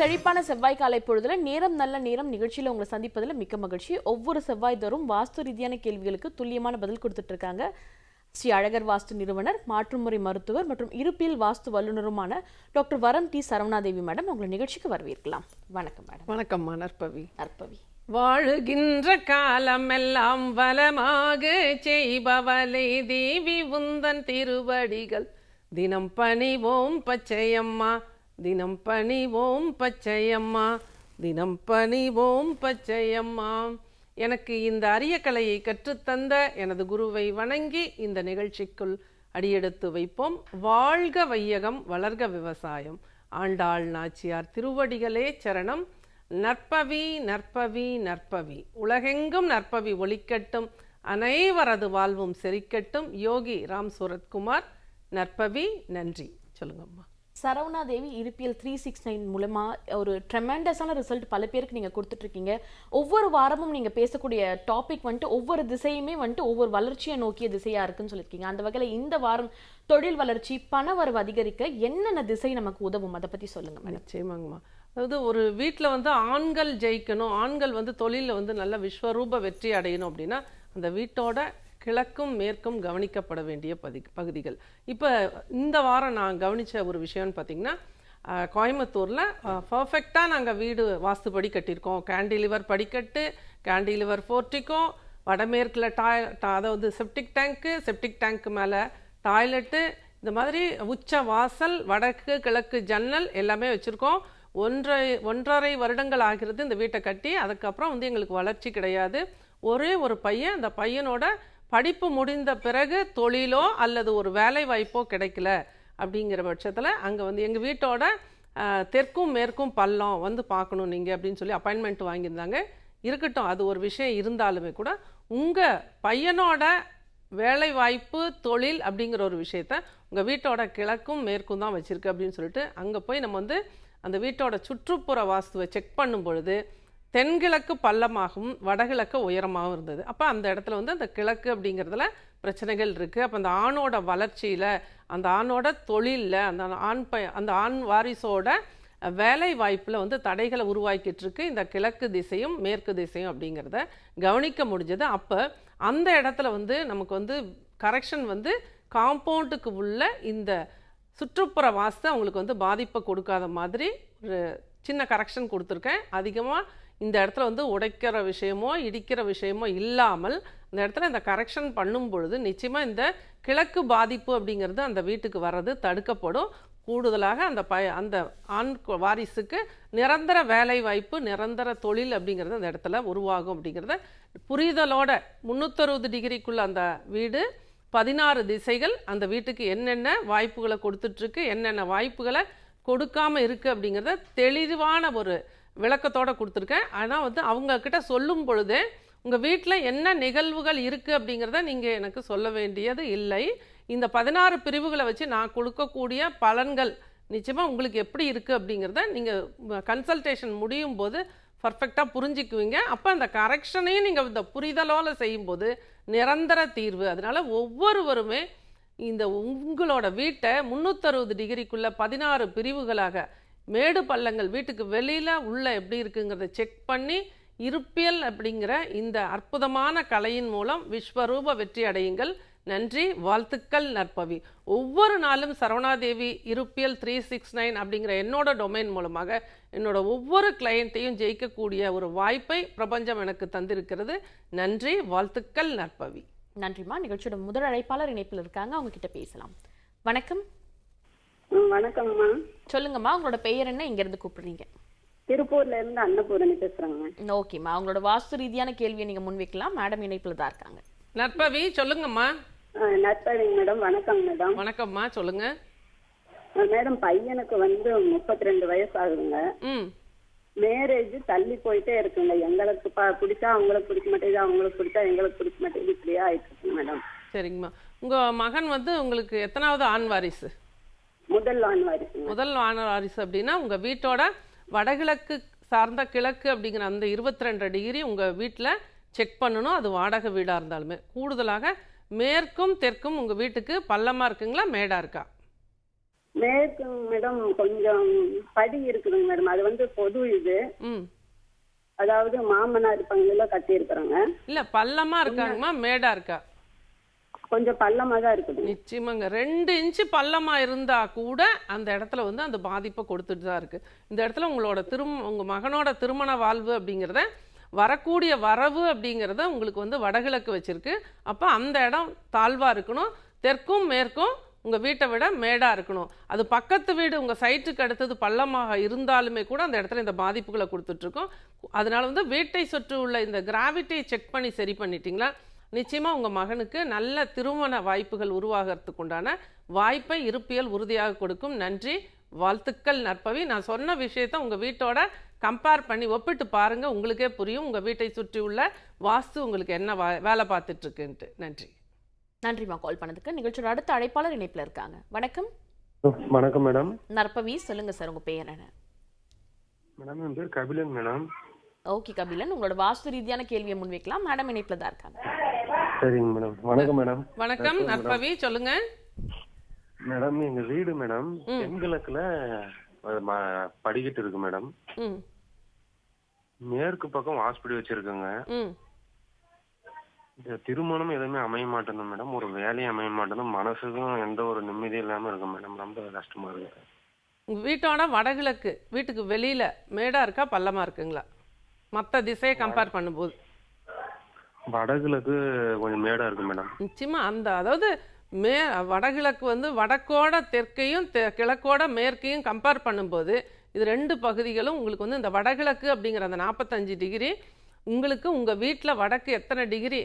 செழிப்பான செவ்வாய் காலை பொழுதுல நேரம் நல்ல நேரம் நிகழ்ச்சியில உங்களை சந்திப்பதுல மிக்க மகிழ்ச்சி. ஒவ்வொரு செவ்வாய் தோறும் வாஸ்து ரீதியான கேள்விகளுக்கு துல்லியமான பதில் கொடுத்துட்டு இருக்காங்க ஸ்ரீ அழகர் வாஸ்து நிறுவனர் மாற்றுமுறை மருத்துவர் மற்றும் இருப்பியல் வாஸ்து வல்லுநருமான doctor Varam T Saravanadevi madam உங்களை நிகழ்ச்சிக்கு வரவேற்கலாம். வணக்கம் மேடம். வணக்கம்மா நற்பவி. நற்பவி. வாழுகின்ற காலமெல்லாம் வளமாக செய்பவளே தேவி உந்தன் திருவடிகள். தினம் பணிவோம் பச்சையம்மா தினம் பணிவோம் பச்சையம்மா. தினம் பணிவோம் பச்சையம்மா. எனக்கு இந்த அரிய கலையை கற்றுத்தந்த எனது குருவை வணங்கி இந்த நிகழ்ச்சிக்குள் அடியெடுத்து வைப்போம். வாழ்க வையகம் வளர்க விவசாயம். ஆண்டாள் நாச்சியார் திருவடிகளே சரணம். நற்பவி நற்பவி நற்பவி. உலகெங்கும் நற்பவி ஒழிக்கட்டும் அனைவரது வாழ்வும் செரிக்கட்டும் யோகி ராம் சூரத்குமார் நற்பவி நன்றி. சொல்லுங்கம்மா. சரவணாதேவி இருப்பியல் த்ரீ சிக்ஸ் நைன் மூலமாக ஒரு ட்ரெமெண்டஸான ரிசல்ட் பல பேருக்கு நீங்கள் கொடுத்துட்ருக்கீங்க. ஒவ்வொரு வாரமும் நீங்கள் பேசக்கூடிய டாபிக் வந்துட்டு ஒவ்வொரு திசையுமே வந்துட்டு ஒவ்வொரு வளர்ச்சியை நோக்கிய திசையாக இருக்குன்னு சொல்லியிருக்கீங்க. அந்த வகையில் இந்த வாரம் தொழில் வளர்ச்சி பண வரவு அதிகரிக்க என்னென்ன திசை நமக்கு உதவும்? அதை பற்றி சொல்லுங்கள் நிச்சயமாங்கம்மா. அதாவது ஒரு வீட்டில் வந்து ஆண்கள் ஜெயிக்கணும் ஆண்கள் வந்து தொழிலில் வந்து நல்ல விஸ்வரூப வெற்றி அடையணும் அப்படின்னா அந்த வீட்டோட கிழக்கும் மேற்கும் கவனிக்கப்பட வேண்டிய பதி பகுதிகள். இப்போ இந்த வாரம் நான் கவனித்த ஒரு விஷயம்னு பார்த்தீங்கன்னா கோயம்புத்தூரில் பர்ஃபெக்டாக நாங்கள் வீடு வாஸ்துபடி கட்டியிருக்கோம். கேண்டிலிவர் படிக்கட்டு கேண்டிலிவர் போர்ட்டிக்கோ வடமேற்கில் டாய் டா- அதாவது செப்டிக் டேங்க்கு செப்டிக் டேங்க்கு மேலே டாய்லெட்டு இந்த மாதிரி உச்ச வாசல் வடக்கு கிழக்கு ஜன்னல் எல்லாமே வச்சுருக்கோம். ஒன்றை ஒன்றரை வருடங்கள் ஆகிறது இந்த வீட்டை கட்டி அதுக்கப்புறம் வந்து எங்களுக்கு வளர்ச்சி கிடையாது. ஒரே ஒரு பையன் அந்த பையனோட படிப்பு முடிந்த பிறகு தொழிலோ அல்லது ஒரு வேலை வாய்ப்போ கிடைக்கல அப்படிங்கிற பட்சத்தில் அங்கே வந்து எங்கள் வீட்டோட தெற்கும் மேற்கும் பள்ளம் வந்து பார்க்கணும் நீங்கள் அப்படின்னு சொல்லி அப்பாயின்மெண்ட் வாங்கியிருந்தாங்க. இருக்கட்டும் அது ஒரு விஷயம் இருந்தாலுமே கூட உங்கள் பையனோட வேலை வாய்ப்பு தொழில் அப்படிங்கிற ஒரு விஷயத்த உங்கள் வீட்டோட கிழக்கும் மேற்கும் தான் வச்சுருக்கு அப்படின்னு சொல்லிட்டு அங்கே போய் நம்ம வந்து அந்த வீட்டோட சுற்றுப்புற வாஸ்துவை செக் பண்ணும் பொழுது தென்கிழக்கு பள்ளமாகவும் வடகிழக்கு உயரமாகவும் இருந்தது. அப்போ அந்த இடத்துல வந்து அந்த கிழக்கு அப்படிங்கிறதுல பிரச்சனைகள் இருக்குது அப்போ அந்த ஆணோட வளர்ச்சியில் அந்த ஆணோட தொழிலில் அந்த ஆண் ப அந்த ஆண் வாரிசோட வேலை வாய்ப்பில் வந்து தடைகளை உருவாக்கிட்டு இருக்கு. இந்த கிழக்கு திசையும் மேற்கு திசையும் அப்படிங்கிறத கவனிக்க முடிஞ்சது. அப்போ அந்த இடத்துல வந்து நமக்கு வந்து கரெக்ஷன் வந்து காம்பவுண்டுக்கு உள்ள இந்த சுற்றுப்புற வாசத்தை அவங்களுக்கு வந்து பாதிப்பை கொடுக்காத மாதிரி ஒரு சின்ன கரெக்ஷன் கொடுத்துருக்கேன். அதிகமாக இந்த இடத்துல வந்து உடைக்கிற விஷயமோ இடிக்கிற விஷயமோ இல்லாமல் அந்த இடத்துல இந்த கரெக்ஷன் பண்ணும் பொழுது நிச்சயமாக இந்த கிழக்கு பாதிப்பு அப்படிங்கிறது அந்த வீட்டுக்கு வர்றது தடுக்கப்படும். கூடுதலாக அந்த ப அந்த ஆண் வாரிசுக்கு நிரந்தர வேலை வாய்ப்பு நிரந்தர தொழில் அப்படிங்கிறது அந்த இடத்துல உருவாகும் அப்படிங்கிறத புரிதலோட முந்நூற்றறுபது டிகிரிக்குள்ள அந்த வீடு பதினாறு திசைகள் அந்த வீட்டுக்கு என்னென்ன வாய்ப்புகளை கொடுத்துட்ருக்கு என்னென்ன வாய்ப்புகளை கொடுக்காமல் இருக்குது அப்படிங்கிறத தெளிவான ஒரு விளக்கத்தோடு கொடுத்துருக்கேன். ஆனால் வந்து அவங்கக்கிட்ட சொல்லும் பொழுதே உங்கள் வீட்டில் என்ன நிகழ்வுகள் இருக்குது அப்படிங்கிறத நீங்கள் எனக்கு சொல்ல வேண்டியது இல்லை. இந்த பதினாறு பிரிவுகளை வச்சு நான் கொடுக்கக்கூடிய பலன்கள் நிச்சயமாக உங்களுக்கு எப்படி இருக்குது அப்படிங்கிறத நீங்கள் கன்சல்டேஷன் முடியும் போது பர்ஃபெக்டாக புரிஞ்சுக்குவீங்க. அப்போ அந்த கரெக்ஷனையும் நீங்கள் இந்த புரிதலோட செய்யும்போது நிரந்தர தீர்வு. அதனால் ஒவ்வொருவருமே இந்த உங்களோட வீட்டை முந்நூற்றறுபது டிகிரிக்குள்ளே பதினாறு பிரிவுகளாக மேடு பள்ளங்கள் வீட்டுக்கு வெளியில் உள்ள எப்படி இருக்குங்கிறத செக் பண்ணி இருப்பியல் அப்படிங்கிற இந்த அற்புதமான கலையின் மூலம் விஸ்வரூப வெற்றி அடையுங்கள். நன்றி வாழ்த்துக்கள் நற்பவி. ஒவ்வொரு நாளும் சரவணாதேவி இருப்பியல் த்ரீ சிக்ஸ் நைன் அப்படிங்கிற என்னோட டொமைன் மூலமாக என்னோட ஒவ்வொரு கிளையண்ட்டையும் ஜெயிக்கக்கூடிய ஒரு வாய்ப்பை பிரபஞ்சம் எனக்கு தந்திருக்கிறது. நன்றி வாழ்த்துக்கள் நற்பவி. நன்றிமா நிகழ்ச்சியோட முதல் அழைப்பாளர் இணைப்பில் இருக்காங்க. அவங்க கிட்ட பேசலாம். வணக்கம். வணக்கம்மா. சொல்லுங்கம்மா உங்களோட பெயர் என்ன? இங்க இருந்து கூப்பிடுறீங்க. திருப்பூர்ல இருந்து அன்னபூரணி பேசுறேங்க. ஓகேம்மா உங்களோட வாஸ்து ரீதியான கேள்வியை நீங்க முன்வைக்கலாம். மேடம் இணைப்புல தான் இருக்காங்க. நற்பவி சொல்லுங்கம்மா. நட்பாவிங்க மேடம் வணக்கம் மேடம். வணக்கம்மா சொல்லுங்க. மேடம் பையனுக்கு வந்து முப்பத்தி ரெண்டு வயசு ஆகுதுங்க மேரேஜ் தள்ளி போயிட்டே இருக்குங்க. எங்களுக்கு பிடிச்சா அவங்களுக்கு பிடிக்க மாட்டேங்குது அவங்களுக்கு பிடிச்சா எங்களுக்கு பிடிக்க மாட்டேங்குது. இப்படியே ஆயிட்டு மேடம். சரிங்கம்மா. உங்க மகன் வந்து உங்களுக்கு எத்தனாவது ஆண் வாரிசு? முதல் வாரிசுங்க முதல் வாரிசு அப்படின்னா உங்க வீட்டோட வடகிழக்கு சார்ந்த கிழக்கு அப்படிங்கிற அந்த இருபத்தி ரெண்டு டிகிரி உங்க வீட்டில் செக் பண்ணணும். அது வாடகை வீடாக இருந்தாலுமே. கூடுதலாக மேற்கும் தெற்கும் உங்க வீட்டுக்கு பள்ளமா இருக்குங்களா மேடா இருக்கா? மேற்கு மேடம் கொஞ்சம் படி இருக்குதுங்க மேடம். அது வந்து பொது இது. அதாவது மாமனார் பங்குல கட்டி இருக்கிறாங்க இல்ல பள்ளமா இருக்காங்கம்மா மேடா இருக்கா? கொஞ்சம் பள்ளமா தான் இருக்குது. நிச்சயமாங்க. ரெண்டு இன்ச்சு பள்ளமா இருந்தா கூட அந்த இடத்துல வந்து அந்த பாதிப்பை கொடுத்துட்டு தான் இருக்கு. இந்த இடத்துல உங்களோட திரும் உங்க மகனோட திருமண வாழ்வு அப்படிங்கிறத வரக்கூடிய வரவு அப்படிங்கிறத உங்களுக்கு வந்து வடகிழக்கு வச்சிருக்கு. அப்போ அந்த இடம் தாழ்வாக இருக்கணும். தெற்கும் மேற்கும் உங்கள் வீட்டை விட மேடாக இருக்கணும். அது பக்கத்து வீடு உங்கள் சைட்டுக்கு அடுத்தது பள்ளமாக இருந்தாலுமே கூட அந்த இடத்துல இந்த பாதிப்புகளை கொடுத்துட்ருக்கோம் அதனால் வந்து வீட்டை சுற்றி உள்ள இந்த கிராவிட்டியை செக் பண்ணி சரி பண்ணிட்டீங்களா? நிச்சயமா உங்க மகனுக்கு நல்ல திருமண வாய்ப்புகள் உருவாகிறதுக்கு உண்டான வாய்ப்பை இருப்பியல் உறுதியாக கொடுக்கும். நன்றி. வாழ்த்துக்கள் நற்பவி. நான் சொன்ன விஷயத்த உங்க வீட்டோட கம்பேர் பண்ணி ஒப்பிட்டு பாருங்க. உங்களுக்கே புரியும். உங்க வீட்டை சுற்றி உள்ள வாஸ்து உங்களுக்கு என்ன வா- வேலை பார்த்துட்டு இருக்குன்ட்டு நன்றி நன்றிம்மா கால் பண்ணதுக்கு. நிகழ்ச்சியோட அடுத்த அழைப்பாளர் இணைப்புல இருக்காங்க. வணக்கம். வணக்கம் மேடம். நற்பவி சொல்லுங்க சார் உங்க பெயர் என்ன? மேடம் என் பேர் கபிலன் மேடம். ஓகே கபிலன். உங்களோட வாஸ்து ரீதியான கேள்வியை முன்வைக்கலாம். மேடம் இணைப்புல தான் இருக்காங்க. சரிங்க மேடம். வணக்கம் மேடம். வணக்கம் நற்பவி சொல்லுங்க. மேடம் எங்க வீடு மேடம். தென்கிழக்குல படிக்கட்டு இருக்கு மேடம். மேற்கு பக்கம் ஹாஸ்பிட்டல் வச்சிருக்கோங்க. இந்த திருமணம் எதுவுமே அமைய மாட்டேங்குது மேடம். ஒரு வேலையும் அமைய மாட்டேங்குது. மனசுக்கும் எந்த ஒரு நிம்மதியும் இல்லாம இருக்கு மேடம். ரொம்ப கஷ்டமா இருக்கு. உங்க வீட்டோட வடகிழக்கு வீட்டுக்கு வெளியில மேடா இருக்கா பள்ளமா இருக்குங்களா? மற்ற திசையை கம்பேர் பண்ணும்போது. வடகிழக்கு கொஞ்சம் மேடா இருக்கு மேடம். நிச்சயமா அந்த அதாவது மே வடகிழக்கு வந்து வடக்கோட தெற்கையும் கிழக்கோட மேற்கையும் கம்பேர் பண்ணும்போது இது ரெண்டு பகுதிகளும் உங்களுக்கு வந்து இந்த வடகிழக்கு அப்படிங்கிற அந்த நாற்பத்தஞ்சு டிகிரி உங்களுக்கு உங்கள் வீட்டில் வடக்கு எத்தனை டிகிரி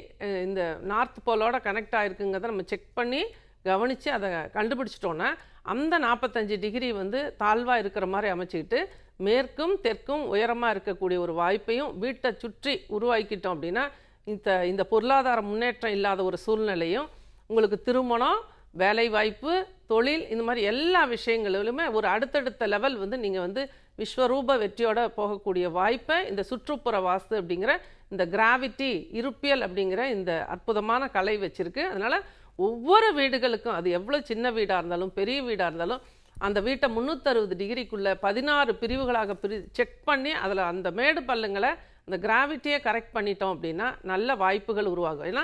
இந்த நார்த் போலோட கனெக்ட் ஆகிருக்குங்கிறத நம்ம செக் பண்ணி கவனித்து அதை கண்டுபிடிச்சிட்டோன்னா அந்த நாற்பத்தஞ்சு டிகிரி வந்து தாழ்வாக இருக்கிற மாதிரி அமைச்சிக்கிட்டு மேற்கும் தெற்கும் உயரமாக இருக்கக்கூடிய ஒரு வாய்ப்பையும் வீட்டை சுற்றி உருவாக்கிட்டோம் அப்படின்னா இந்த இந்த பொருளாதார முன்னேற்றம் இல்லாத ஒரு சூழ்நிலையும் உங்களுக்கு திருமணம் வேலைவாய்ப்பு தொழில் இந்த மாதிரி எல்லா விஷயங்களிலுமே ஒரு அடுத்தடுத்த லெவல் வந்து நீங்கள் வந்து விஸ்வரூப வெற்றியோட போகக்கூடிய வாய்ப்பை இந்த சுற்றுப்புற வாஸ்து அப்படிங்கிற இந்த கிராவிட்டி இருப்பியல் அப்படிங்கிற இந்த அற்புதமான கலை வச்சுருக்கு. அதனால் ஒவ்வொரு வீடுகளுக்கும் அது எவ்வளோ சின்ன வீடாக இருந்தாலும் பெரிய வீடாக இருந்தாலும் அந்த வீட்டை முந்நூற்றறுபது டிகிரிக்குள்ளே பதினாறு பிரிவுகளாக பிரி செக் பண்ணி அதில் அந்த மேடு பள்ளங்களை இந்த கிராவிட்டியை கரெக்ட் பண்ணிட்டோம் அப்படின்னா நல்ல வாய்ப்புகள் உருவாகும். ஏன்னா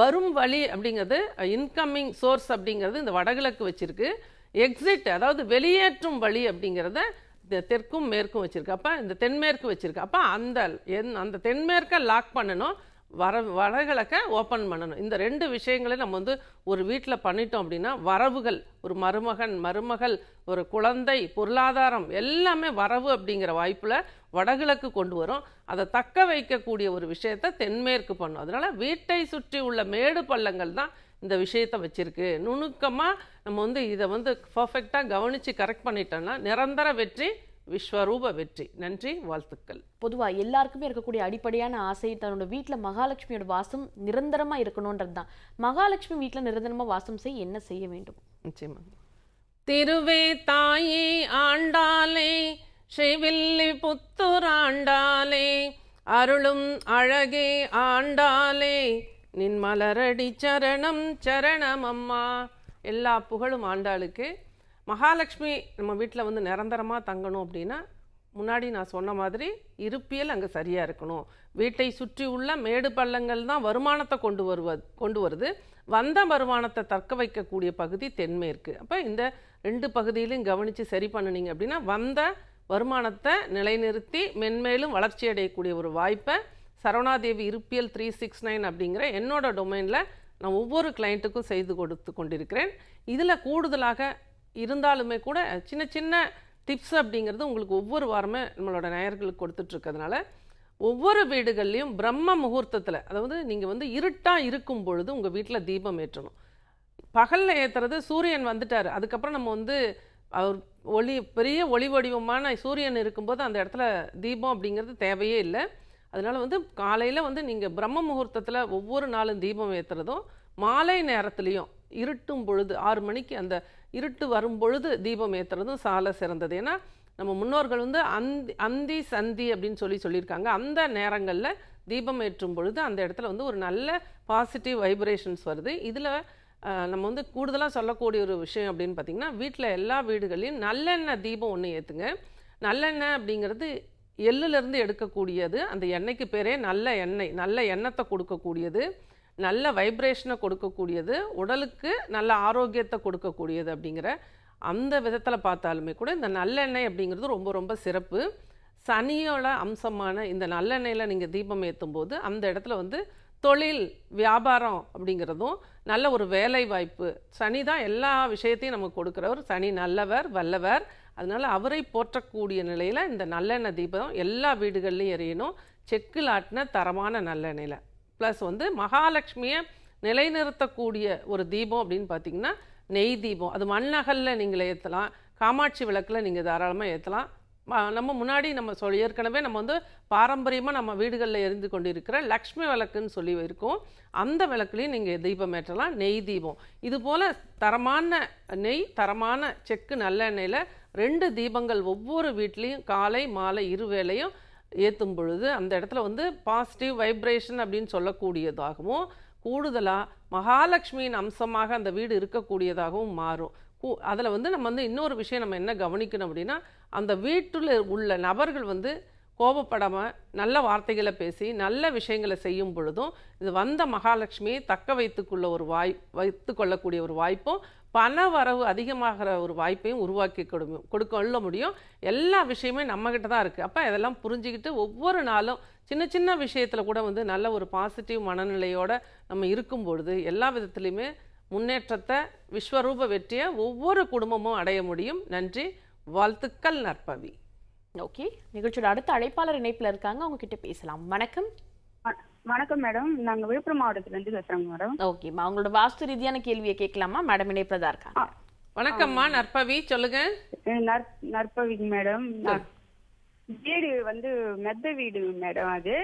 வரும் வழி அப்படிங்கிறது இன்கம்மிங் சோர்ஸ் அப்படிங்கிறது இந்த வடகிழக்கு வச்சுருக்கு. எக்ஸிட் அதாவது வெளியேற்றும் வழி அப்படிங்கிறத தெற்கும் மேற்கும் வச்சுருக்கு. அப்போ இந்த தென்மேற்கு வச்சுருக்கு. அப்போ அந்த என் அந்த தென்மேற்கை லாக் பண்ணணும். வர வடகிழக்கை ஓப்பன் பண்ணணும். இந்த ரெண்டு விஷயங்களையும் நம்ம வந்து ஒரு வீட்டில் பண்ணிட்டோம் அப்படின்னா வரவுகள் ஒரு மருமகன் மருமகள் ஒரு குழந்தை பொருளாதாரம் எல்லாமே வரவு அப்படிங்கிற வாய்ப்பில் வடகிழக்கு கொண்டு வரும். அதை தக்க வைக்கக்கூடிய ஒரு விஷயத்தை தென்மேற்கு பண்ணும். அதனால வீட்டை சுற்றி உள்ள மேடு பள்ளங்கள் தான் இந்த விஷயத்தை வச்சுருக்கு. நுணுக்கமாக நம்ம வந்து இதை வந்து பர்ஃபெக்டாக கவனித்து கரெக்ட் பண்ணிட்டோம்னா நிரந்தர வெற்றி விஸ்வரூப வெற்றி. நன்றி வாழ்த்துக்கள். பொதுவா எல்லாருக்குமே இருக்கக்கூடிய அடிப்படையான ஆசை தன்னோட வீட்ல மகாலட்சுமியோட வாசம் நிரந்தரமா இருக்கணும்ன்றது தான். மகாலட்சுமி வீட்ல நிரந்தரமா வாசம் செய்ய என்ன செய்ய வேண்டும்? நிச்சயமா. திருவே தாயே ஆண்டாளே ஸ்ரீவில்லி புத்தூர் ஆண்டாளே அருளும் அழகே ஆண்டாளே நின் மலரடி சரணம் சரணம் அம்மா. எல்லா புகழும் ஆண்டாளுக்கு. மகாலட்சுமி நம்ம வீட்டில் வந்து நிரந்தரமாக தங்கணும் அப்படின்னா முன்னாடி நான் சொன்ன மாதிரி இருப்பியல் அங்கே சரியாக இருக்கணும். வீட்டை சுற்றி உள்ள மேடு பள்ளங்கள் தான் வருமானத்தை கொண்டு வருவது கொண்டு வருது. வந்த வருமானத்தை தக்க வைக்கக்கூடிய பகுதி தென்மேற்கு. அப்போ இந்த ரெண்டு பகுதியிலையும் கவனித்து சரி பண்ணுனீங்க அப்படின்னா வந்த வருமானத்தை நிலைநிறுத்தி மென்மேலும் வளர்ச்சி அடையக்கூடிய ஒரு வாய்ப்பை Saravanadevi Iruppiyal three six nine அப்படிங்கிற என்னோட டொமைனில் நான் ஒவ்வொரு கிளைண்ட்டுக்கும் செய்து கொடுத்து கொண்டிருக்கிறேன். இதில் கூடுதலாக இருந்தாலுமே கூட சின்ன சின்ன டிப்ஸ் அப்படிங்கிறது உங்களுக்கு ஒவ்வொரு வாரமே நம்மளோட நேயர்களுக்கு கொடுத்துட்ருக்கிறதுனால ஒவ்வொரு வீடுகள்லேயும் பிரம்ம முகூர்த்தத்தில் அதாவது நீங்கள் வந்து இருட்டாக இருக்கும் பொழுது உங்கள் வீட்டில் தீபம் ஏற்றணும். பகலில் ஏற்றுறது சூரியன் வந்துட்டார் அதுக்கப்புறம் நம்ம வந்து அவர் ஒளி பெரிய ஒளி வடிவமான சூரியன் இருக்கும்போது அந்த இடத்துல தீபம் அப்படிங்கிறது தேவையே இல்லை. அதனால் வந்து காலையில் வந்து நீங்கள் பிரம்ம முகூர்த்தத்தில் ஒவ்வொரு நாளும் தீபம் ஏற்றுறதும் மாலை நேரத்துலையும் இருட்டும் பொழுது ஆறு மணிக்கு அந்த இருட்டு வரும் பொழுது தீபம் ஏற்றுறதும் சால சிறந்தது. ஏன்னா நம்ம முன்னோர்கள் வந்து அந்தி அந்தி சந்தி அப்படின்னு சொல்லி சொல்லியிருக்காங்க. அந்த நேரங்களில் தீபம் ஏற்றும் பொழுது அந்த இடத்துல வந்து ஒரு நல்ல பாசிட்டிவ் வைப்ரேஷன்ஸ் வருது. இதில் நம்ம வந்து கூடுதலாக சொல்லக்கூடிய ஒரு விஷயம் அப்படின்னு பார்த்தீங்கன்னா வீட்டில் எல்லா வீடுகளையும் நல்லெண்ணெய் தீபம் ஒன்று ஏற்றுங்க நல்லெண்ணெய் அப்படிங்கிறது எள்ளுலேருந்து எடுக்கக்கூடியது. அந்த எண்ணெய்க்கு பேரே நல்ல எண்ணெய் நல்ல எண்ணத்தை கொடுக்கக்கூடியது. நல்ல வைப்ரேஷனை கொடுக்கக்கூடியது உடலுக்கு நல்ல ஆரோக்கியத்தை கொடுக்கக்கூடியது அப்படிங்கிற அந்த விதத்தில் பார்த்தாலுமே கூட இந்த நல்லெண்ணெய் அப்படிங்கிறது ரொம்ப ரொம்ப சிறப்பு. சனியோட அம்சமான இந்த நல்லெண்ணெயில் நீங்கள் தீபம் ஏற்றும் போது அந்த இடத்துல வந்து தொழில் வியாபாரம் அப்படிங்கிறதும் நல்ல ஒரு வேலை வாய்ப்பு சனி தான் எல்லா விஷயத்தையும் நமக்கு கொடுக்குறவர். சனி நல்லவர் வல்லவர். அதனால் அவரை போற்றக்கூடிய நிலையில் இந்த நல்லெண்ணெய் தீபம் எல்லா வீடுகள்லையும் எரியணும். செக்கில் ஆட்டின தரமான நல்லெண்ணெயில். ப்ளஸ் வந்து மகாலட்சுமியை நிலைநிறுத்தக்கூடிய ஒரு தீபம் அப்படின்னு பார்த்தீங்கன்னா நெய் தீபம். அது மண்ணகலில் நீங்கள் ஏற்றலாம் காமாட்சி விளக்கில் நீங்கள் தாராளமாக ஏற்றலாம் நம்ம முன்னாடி நம்ம சொல் ஏற்கனவே நம்ம வந்து பாரம்பரியமாக நம்ம வீடுகளில் எரிந்து கொண்டிருக்கிற லக்ஷ்மி விளக்குன்னு சொல்லி இருக்கோம். அந்த விளக்குலையும் நீங்கள் தீபம் ஏற்றலாம். நெய் தீபம். இது போல் தரமான நெய் தரமான செக்கு நல்லெண்ணெயில் ரெண்டு தீபங்கள் ஒவ்வொரு வீட்லேயும் காலை மாலை இரு வேளையும் ஏற்றும் பொழுது அந்த இடத்துல வந்து பாசிட்டிவ் வைப்ரேஷன் அப்படின்னு சொல்லக்கூடியதாகவும் கூடுதலாக மகாலட்சுமியின் அம்சமாக அந்த வீடு இருக்கக்கூடியதாகவும் மாறும். கூ அதில் வந்து நம்ம வந்து இன்னொரு விஷயம் நம்ம என்ன கவனிக்கணும் அப்படின்னா அந்த வீட்டில் உள்ள நபர்கள் வந்து கோபப்படாமல் நல்ல வார்த்தைகளை பேசி நல்ல விஷயங்களை செய்யும் பொழுதும் இது வந்த மகாலட்சுமியை தக்க வைத்துக்கொள்ள ஒரு வாய் வைத்து கொள்ளக்கூடிய ஒரு வாய்ப்பும் பண வரவு அதிகமாகிற ஒரு வாய்ப்பையும் உருவாக்கி கொடு கொடுக்கொள்ள முடியும். எல்லா விஷயமே நம்மக்கிட்ட தான் இருக்குது அப்போ இதெல்லாம் புரிஞ்சுக்கிட்டு ஒவ்வொரு நாளும் சின்ன சின்ன விஷயத்தில் கூட வந்து நல்ல ஒரு பாசிட்டிவ் மனநிலையோட நம்ம இருக்கும் பொழுது எல்லா விதத்துலையுமே முன்னேற்றத்தை விஸ்வரூப வெற்றியை ஒவ்வொரு குடும்பமும் அடைய முடியும். நன்றி. வாழ்த்துக்கள் நற்பவி. ஓகே நிகழ்ச்சியோட அடுத்த அழைப்பாளர் இணைப்புல இருக்காங்க. அவங்க கிட்ட பேசலாம். வணக்கம். வணக்கம் மேடம். நாங்க விழுப்புரம் மாவட்டத்துல இருந்து பேசுறோங்க மேடம் ஓகேம்மா அவங்களோட வாஸ்து ரீதியான கேள்வியை கேட்கலாமா? மேடம் இணைப்புல தான் இருக்காங்க வணக்கம்மா. நற்பவி சொல்லுங்க. நற்பவிங்க மேடம். வீடு வந்து மெத்த வீடு மேடம் அது.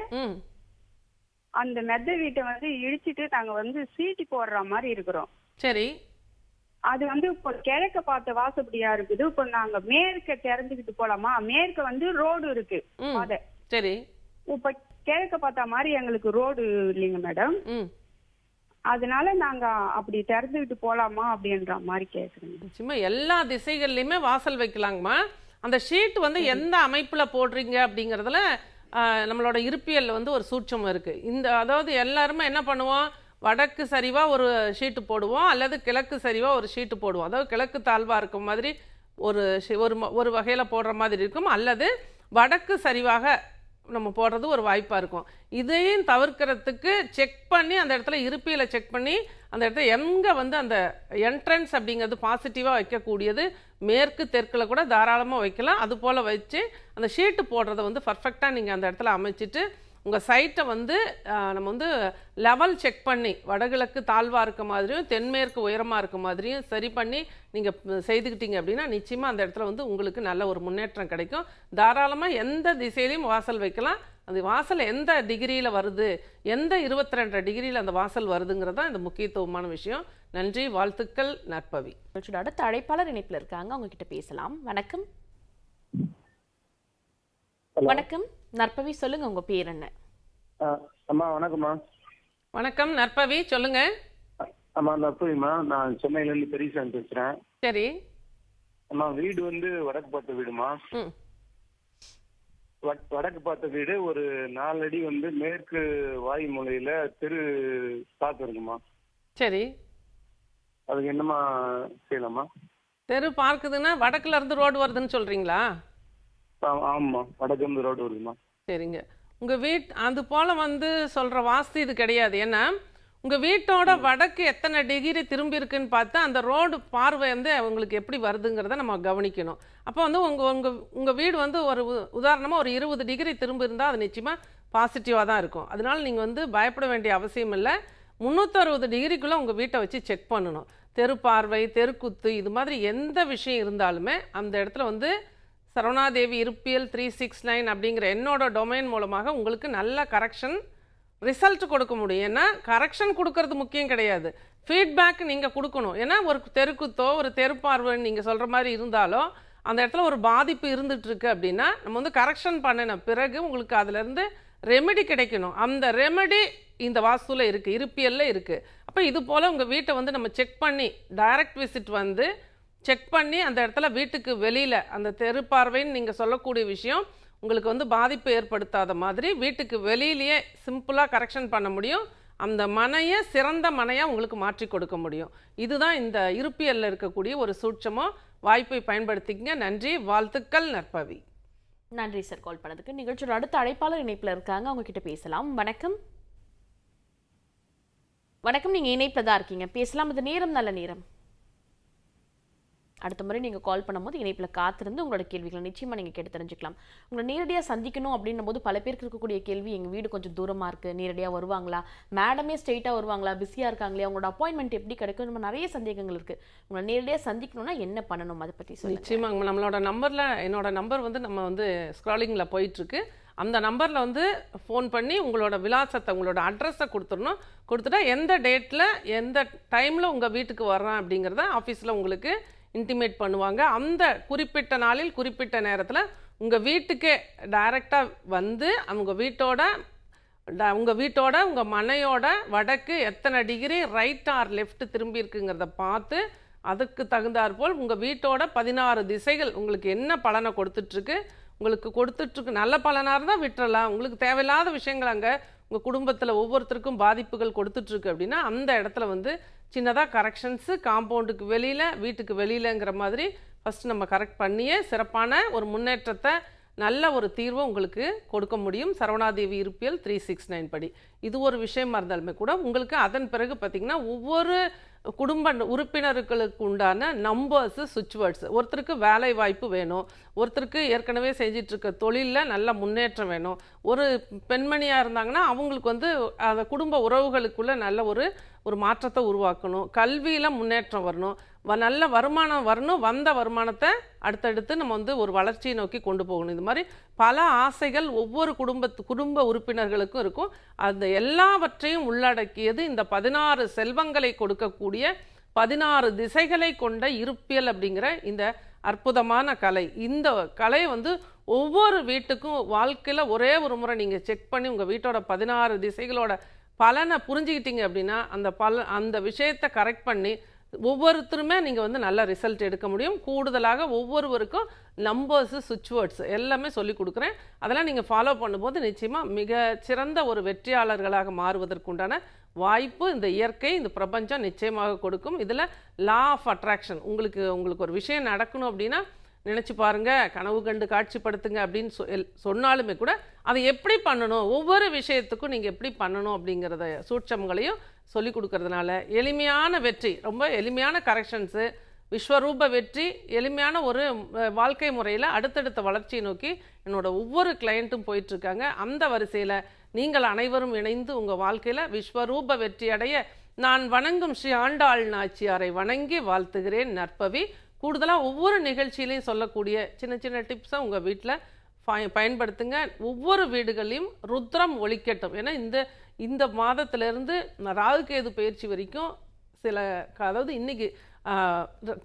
அந்த மெத்த வீட்டை வந்து இடிச்சிட்டு நாங்க வந்து சீட்டு போடுற மாதிரி இருக்கிறோம். சரி. அது வந்து இப்போ கிழக்க பார்த்த வாசப்படியா இருக்குது. இப்போ நாங்க மேற்க திறந்துக்கிட்டு போலாமா? மேற்க வந்து ரோடு இருக்கு. பாதை. சரி. இப்ப கிழக்க பார்த்த மாதிரி எங்களுக்கு ரோடு இல்லைங்க மேடம் அதனால நாங்க அப்படி திறந்துக்கிட்டு போலாமா அப்படின்ற மாதிரி கேக்குறேங்க. சும்மா எல்லா திசைகள்லையுமே வாசல் வைக்கலாங்கம்மா. அந்த ஷீட் வந்து எந்த அமைப்பில் போடுறீங்க அப்படிங்கிறதுல நம்மளோட இருப்பியல்ல வந்து ஒரு சூட்சம் இருக்குது இந்த அதாவது எல்லாருமே என்ன பண்ணுவோம்? வடக்கு சரிவாக ஒரு ஷீட்டு போடுவோம் அல்லது கிழக்கு சரிவாக ஒரு ஷீட்டு போடுவோம். அதாவது கிழக்கு தாழ்வாக இருக்கும் மாதிரி ஒரு ஒரு ஒரு வகையில் போடுற மாதிரி இருக்கும் அல்லது வடக்கு சரிவாக நம்ம போடுறது ஒரு வாய்ப்பாக இருக்கும். இதையும் தவிர்க்கிறதுக்கு செக் பண்ணி அந்த இடத்துல இருப்பியில் செக் பண்ணி அந்த இடத்துல எங்கே வந்து அந்த என்ட்ரன்ஸ் அப்படிங்கிறது பாசிட்டிவாக வைக்கக்கூடியது மேற்கு தெற்கில் கூட தாராளமாக வைக்கலாம். அது போல் வச்சு அந்த ஷீட்டு போடுறத வந்து பர்ஃபெக்டாக நீங்கள் அந்த இடத்துல அமைச்சிட்டு உங்கள் சைட்டை வந்து நம்ம வந்து லெவல் செக் பண்ணி வடகிழக்கு தாழ்வாக இருக்க மாதிரியும் தென்மேற்கு உயரமாக இருக்க மாதிரியும் சரி பண்ணி நீங்கள் செய்துக்கிட்டீங்க அப்படின்னா நிச்சயமாக அந்த இடத்துல வந்து உங்களுக்கு நல்ல ஒரு முன்னேற்றம் கிடைக்கும். தாராளமாக எந்த திசையிலையும் வாசல் வைக்கலாம். அந்த வாசல் எந்த டிகிரியில் வருது எந்த இருபத்தி ரெண்டரை டிகிரியில் அந்த வாசல் வருதுங்கிறது தான் இந்த முக்கியத்துவமான விஷயம். நன்றி வாழ்த்துக்கள் நற்பவி. அடுத்த அழைப்பாளர் இணைப்புல இருக்காங்க. அவங்க கிட்ட பேசலாம். வணக்கம். வணக்கம். நற்பவி சொல்லுங்க உங்க பேர் என்ன? ஆ, அம்மா வணக்கம்மா. வணக்கம் நற்பவி சொல்லுங்க. அம்மா நற்பதிம்மா நான் சென்னையிலேருந்து பெரியசாமி பேசுகிறேன் சரி. அம்மா வீடு வந்து வடக்கு பார்த்த வீடுமா வடக்கு பார்த்த வீடு ஒரு நாலடி வந்து மேற்கு வாயு மூலையில தெரு காத்து இருக்குமா சரி. அதுக்கு என்னம்மா செய்யலாமா தெரு பார்க்குதுன்னா வடக்குல இருந்து ரோடு வருதுன்னு சொல்றீங்களா? ஆமாம்மா வடக்கு இருந்து ரோடு வருதுமா சரிங்க. உங்க வீட் அது போல வந்து சொல்ற வாஸ்து இது கிடையாது. ஏன்னா உங்க வீட்டோட வடக்கு எத்தனை டிகிரி திரும்பி இருக்குன்னு பார்த்து அந்த ரோடு பார்வை வந்து உங்களுக்கு எப்படி வருதுங்கிறத நம்ம கவனிக்கணும். அப்போ வந்து உங்க உங்க உங்க வீடு வந்து ஒரு உ- உதாரணமா ஒரு இருபது டிகிரி திரும்பி இருந்தால் அது நிச்சயமா பாசிட்டிவாக தான் இருக்கும். அதனால நீங்க வந்து பயப்பட வேண்டிய அவசியம் இல்லை. முந்நூற்றறுபது டிகிரிக்குள்ளே உங்கள் வீட்டை வச்சு செக் பண்ணணும். தெரு பார்வை தெருக்குத்து இது மாதிரி எந்த விஷயம் இருந்தாலுமே அந்த இடத்துல வந்து Saravanadevi Iruppiyal three six nine அப்படிங்கிற என்னோட டொமைன் மூலமாக உங்களுக்கு நல்ல கரெக்ஷன் ரிசல்ட் கொடுக்க முடியும். ஏன்னா கரெக்ஷன் கொடுக்கறது முக்கியம் கிடையாது. ஃபீட்பேக் நீங்கள் கொடுக்கணும். ஏன்னா ஒரு தெருக்குத்தோ ஒரு தெருப்பார்வை நீங்கள் சொல்கிற மாதிரி இருந்தாலோ அந்த இடத்துல ஒரு பாதிப்பு இருந்துகிட்ருக்கு அப்படின்னா நம்ம வந்து கரெக்ஷன் பண்ணின பிறகு உங்களுக்கு அதுலேருந்து ரெமெடி கிடைக்கணும். அந்த ரெமெடி இந்த வாஸ்துவில் இருக்குது இருப்பியல்ல இருக்குது அப்போ இது போல் உங்கள் வீட்டை வந்து நம்ம செக் பண்ணி டைரக்ட் விசிட் வந்து செக் பண்ணி அந்த இடத்துல வீட்டுக்கு வெளியில் அந்த தெருப்பார்வைன்னு நீங்கள் சொல்லக்கூடிய விஷயம் உங்களுக்கு வந்து பாதிப்பு ஏற்படுத்தாத மாதிரி வீட்டுக்கு வெளியிலேயே சிம்பிளாக கரெக்ஷன் பண்ண முடியும். அந்த மனையை சிறந்த மனையாக உங்களுக்கு மாற்றி கொடுக்க முடியும். இதுதான் இந்த இருப்பியலில் இருக்கக்கூடிய ஒரு சூட்சமோ வாய்ப்பை பயன்படுத்திக்கங்க. நன்றி. வாழ்த்துக்கள் நற்பவி. நன்றி சார். கால் பண்ணதுக்கு நிகழ்ச்சியோட அடுத்த அழைப்பாளர் இணைப்பில் இருக்காங்க. அவங்க கிட்ட பேசலாம். வணக்கம். வணக்கம். நீங்கள் இணைப்பில் தான் இருக்கீங்க. பேசலாம். இது நேரம் நல்ல நேரம். அடுத்த முறை நீங்கள் கால் பண்ணும்போது இணைப்பில் காத்திருந்து உங்களோட கேள்விகளை நிச்சயமாக நீங்கள் கேட்டு தெரிஞ்சுக்கலாம். உங்களை நேரடியாக சந்திக்கணும் அப்படின்னும் போது பல பேருக்கு இருக்கக்கூடிய கேள்வி எங்கள் வீடு கொஞ்சம் தூரமாக இருக்குது நேரடியாக வருவாங்களா? மேடமே ஸ்ட்ரெயிட்டாக வருவாங்களா? பிஸியாக இருக்காங்களே? அவங்களோட அப்பாயின்மெண்ட் எப்படி கிடைக்கும் நம்ம நிறைய சந்தேகங்கள் இருக்குது உங்களை நேரடியாக சந்திக்கணும்னா என்ன பண்ணணும்? அதை பற்றி சொல்லி நிச்சயமாக நம்மளோட நம்பரில் என்னோட நம்பர் வந்து நம்ம வந்து ஸ்க்ராலிங்கில் போயிட்டுருக்கு. அந்த நம்பரில் வந்து ஃபோன் பண்ணி உங்களோட விலாசத்தை உங்களோட அட்ரஸை கொடுத்துடணும். கொடுத்துட்டா எந்த டேட்டில் எந்த டைமில் உங்கள் வீட்டுக்கு வர்றேன் அப்படிங்கிறத ஆஃபீஸில் உங்களுக்கு இன்டிமேட் பண்ணுவாங்க. அந்த குறிப்பிட்ட நாளில் குறிப்பிட்ட நேரத்தில் உங்கள் வீட்டுக்கே டைரெக்டாக வந்து அவங்க வீட்டோட ட- வீட்டோட உங்கள் மனையோட வடக்கு எத்தனை டிகிரி ரைட் ஆர் லெஃப்ட் திரும்பி இருக்குங்கிறத பார்த்து அதுக்கு தகுந்தாற்போல் உங்கள் வீட்டோட பதினாறு திசைகள் உங்களுக்கு என்ன பலனை கொடுத்துட்ருக்கு? உங்களுக்கு கொடுத்துட்ருக்கு நல்ல பலனாக இருந்தால் விட்டுறலாம். உங்களுக்கு தேவையில்லாத விஷயங்கள் அங்கே உங்கள் குடும்பத்தில் ஒவ்வொருத்தருக்கும் பாதிப்புகள் கொடுத்துட்ருக்கு அப்படின்னா அந்த இடத்துல வந்து சின்னதாக கரெக்ஷன்ஸு காம்பவுண்டுக்கு வெளியில் வீட்டுக்கு வெளியிலங்கிற மாதிரி ஃபஸ்ட் நம்ம கரெக்ட் பண்ணியே சிறப்பான ஒரு முன்னேற்றத்தை நல்ல ஒரு தீர்வை உங்களுக்கு கொடுக்க முடியும். சரவணாதேவி இருப்பியல் த்ரீ சிக்ஸ் நைன் படி. இது ஒரு விஷயமா இருந்தாலுமே கூட உங்களுக்கு அதன் பிறகு பார்த்திங்கன்னா ஒவ்வொரு குடும்ப உறுப்பினர்களுக்கு உண்டான நம்பர்ஸு சுவிட்ச் வேர்ட்ஸ் ஒருத்தருக்கு வேலை வாய்ப்பு வேணும். ஒருத்தருக்கு ஏற்கனவே செஞ்சிட்ருக்க தொழிலில் நல்ல முன்னேற்றம் வேணும். ஒரு பெண்மணியாக இருந்தாங்கன்னா அவங்களுக்கு வந்து அந்த குடும்ப உறவுகளுக்குள்ள நல்ல ஒரு ஒரு மாற்றத்தை உருவாக்கணும். கல்வியில் முன்னேற்றம் வரணும். நல்ல வருமானம் வரணும் வந்த வருமானத்தை அடுத்தடுத்து நம்ம வந்து ஒரு வளர்ச்சியை நோக்கி கொண்டு போகணும். இது மாதிரி பல ஆசைகள் ஒவ்வொரு குடும்பத்து குடும்ப உறுப்பினர்களுக்கும் இருக்கும். அந்த எல்லாவற்றையும் உள்ளடக்கியது இந்த பதினாறு செல்வங்களை கொடுக்கக்கூடிய பதினாறு திசைகளை கொண்ட இருப்பியல் அப்படிங்கிற இந்த அற்புதமான கலை. இந்த கலை வந்து ஒவ்வொரு வீட்டுக்கும் வாழ்க்கையில் ஒரே ஒரு முறை நீங்கள் செக் பண்ணி உங்கள் வீட்டோட பதினாறு திசைகளோட பலனை புரிஞ்சுக்கிட்டீங்க அப்படின்னா அந்த பல அந்த விஷயத்தை கரெக்ட் பண்ணி ஒவ்வொருத்தருமே நீங்கள் வந்து நல்ல ரிசல்ட் எடுக்க முடியும். கூடுதலாக ஒவ்வொருவருக்கும் நம்பர்ஸு சுவிட்ச் வேர்ட்ஸ் எல்லாமே சொல்லி கொடுக்குறேன். அதெல்லாம் நீங்கள் ஃபாலோ பண்ணும்போது நிச்சயமாக மிக சிறந்த ஒரு வெற்றியாளர்களாக மாறுவதற்குண்டான வாய்ப்பு இந்த இயற்கை இந்த பிரபஞ்சம் நிச்சயமாக கொடுக்கும். இதில் லா ஆஃப் அட்ராக்ஷன் உங்களுக்கு உங்களுக்கு ஒரு விஷயம் நடக்கணும் அப்படின்னா நினச்சி பாருங்கள் கனவு கண்டு காட்சிப்படுத்துங்க அப்படின்னு சொ- எல்- சொன்னாலுமே கூட அதை எப்படி பண்ணணும்? ஒவ்வொரு விஷயத்துக்கும் நீங்கள் எப்படி பண்ணணும் அப்படிங்கிறத சூட்சமங்களையும் சொல்லி கொடுக்கறதுனால எளிமையான வெற்றி ரொம்ப எளிமையான கரெக்ஷன்ஸு விஸ்வரூப வெற்றி எளிமையான ஒரு வாழ்க்கை முறையில் அடுத்தடுத்த வளர்ச்சியை நோக்கி என்னோட ஒவ்வொரு கிளையண்ட்டும் போயிட்டுருக்காங்க. அந்த வரிசையில் நீங்கள் அனைவரும் இணைந்து உங்கள் வாழ்க்கையில் விஸ்வரூப வெற்றி அடைய நான் வணங்கும் ஸ்ரீ ஆண்டாள் நாச்சியாரை வணங்கி வாழ்த்துகிறேன் நற்பவி. கூடுதலாக ஒவ்வொரு நிகழ்ச்சியிலையும் சொல்லக்கூடிய சின்ன சின்ன டிப்ஸை உங்கள் வீட்டில் பயன்படுத்துங்க. ஒவ்வொரு வீடுகளையும் ருத்ரம் ஒழிக்கட்டும் ஏன்னா இந்த இந்த மாதத்திலிருந்து ராகுகேது பயிற்சி வரைக்கும் சில அதாவது இன்னைக்கு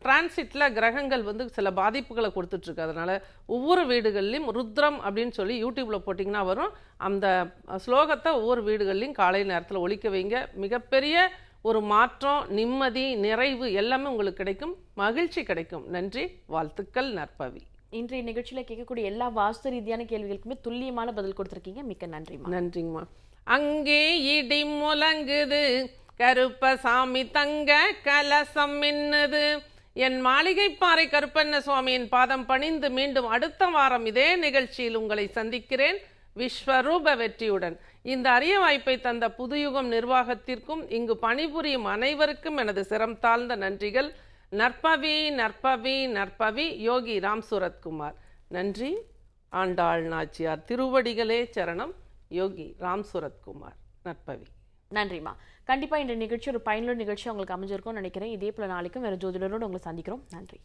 டிரான்சிட்டில் கிரகங்கள் வந்து சில பாதிப்புகளை கொடுத்துட்ருக்கு. அதனால் ஒவ்வொரு வீடுகள்லையும் ருத்ரம் அப்படின்னு சொல்லி யூடியூப்பில் போட்டிங்கன்னா வரும். அந்த ஸ்லோகத்தை ஒவ்வொரு வீடுகள்லையும் காலை நேரத்தில் ஒழிக்க வைங்க. மிகப்பெரிய ஒரு மாற்றம் நிம்மதி நிறைவு எல்லாமே உங்களுக்கு கிடைக்கும். மகிழ்ச்சி கிடைக்கும். நன்றி. வாழ்த்துக்கள் நற்பவி. இன்றைய நிகழ்ச்சியில கேட்கக்கூடிய எல்லா வாஸ்து ரீதியான கேள்விகளுக்குமே துல்லியமான பதில் கொடுத்திருக்கீங்க. மிக்க நன்றிமா நன்றிங்கம்மா அங்கே இடி முழங்குது. கருப்பசாமி தங்க கலசம் மின்னுது. என் மாளிகை பாறை கருப்பண்ண சுவாமியின் பாதம் பணிந்து மீண்டும் அடுத்த வாரம் இதே நிகழ்ச்சியில் உங்களை சந்திக்கிறேன் விஸ்வரூப வெற்றியுடன். இந்த அரிய வாய்ப்பை தந்த புதுயுகம் நிர்வாகத்திற்கும் இங்கு பணிபுரியும் அனைவருக்கும் எனது சிரம் தாழ்ந்த நன்றிகள். நற்பவி நற்பவி நற்பவி யோகி ராம் சூரத்குமார் நன்றி. ஆண்டாள் நாச்சியார் திருவடிகளே சரணம். யோகி ராம் சூரத்குமார் நட்பவி நன்றிமா கண்டிப்பாக இந்த நிகழ்ச்சி ஒரு பயனுள்ள நிகழ்ச்சி உங்களுக்கு அமைஞ்சிருக்கும்னு நினைக்கிறேன். இதே போல் நாளைக்கும் வேறு ஜோதிடரோடு உங்களை சந்திக்கிறோம். நன்றி.